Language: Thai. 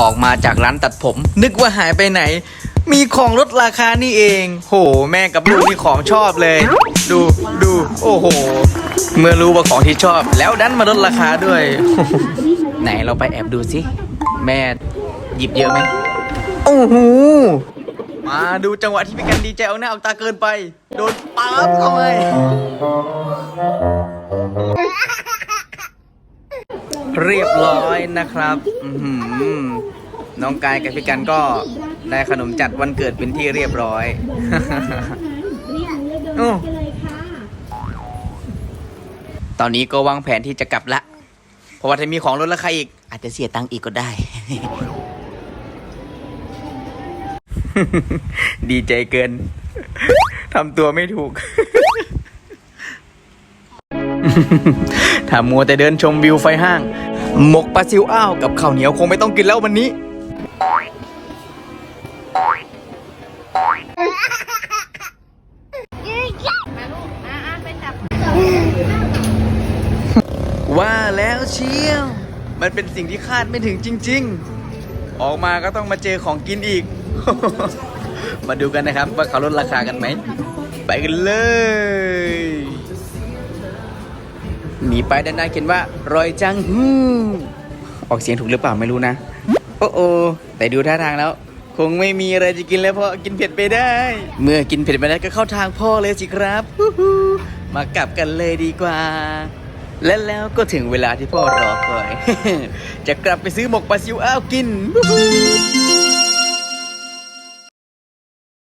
ออกมาจากร้านตัดผม นึกว่าหายไปไหน มีของลดราคานี่เอง โห แม่กับลูกนี่ของชอบเลย ดูดูโอ้โห เมื่อรู้ว่าของที่ชอบ แล้วดันมาลดราคาด้วย ไหนเราไปแอบดูสิ แม่หยิบเยอะไหมโอ้โหมาดูจังหวะที่พี่กันดีใจเอาหน้าเอาตาเกินไป โดนปั๊บเข้าไป เรียบร้อยนะครับน้องกายกับพี่กันก็ได้ขนมจัดวันเกิดเป็นที่เรียบร้อยตอนนี้ก็วางแผนที่จะกลับละ เพราะว่าถ้ามีของลดราคาอีก อาจจะเสียตังค์อีกก็ได้ ดีใจเกินทำตัวไม่ถูก ถ้ามัวแต่เดินชมวิวไฟห้าง หมกปลาซิวอ้าวกับข้าวเหนียวคงไม่ต้องกินแล้ววันนี้ ว่าแล้วเชียว มันเป็นสิ่งที่คาดไม่ถึงจริง ๆ ออกมาก็ต้องมาเจอของกินอีก มาดูกันนะครับว่าเขาลดราคากันไหม ไปกันเลย หนีไปด้านหน้าเขียนว่ารอยจังฮู้ออกเสียงถูกหรือเปล่าไม่รู้นะ โอ้โอแต่ดูท่าทางแล้ว คงไม่มีอะไรจะกินแล้วเพราะกินเผ็ดไปได้ เมื่อกินเผ็ดไปได้ก็เข้าทางพ่อเลยสิครับมากลับกันเลยดีกว่า และแล้วก็ถึงเวลาที่พ่อรอคอย จะกลับไปซื้อหมกปลาซิวอ้าวกิน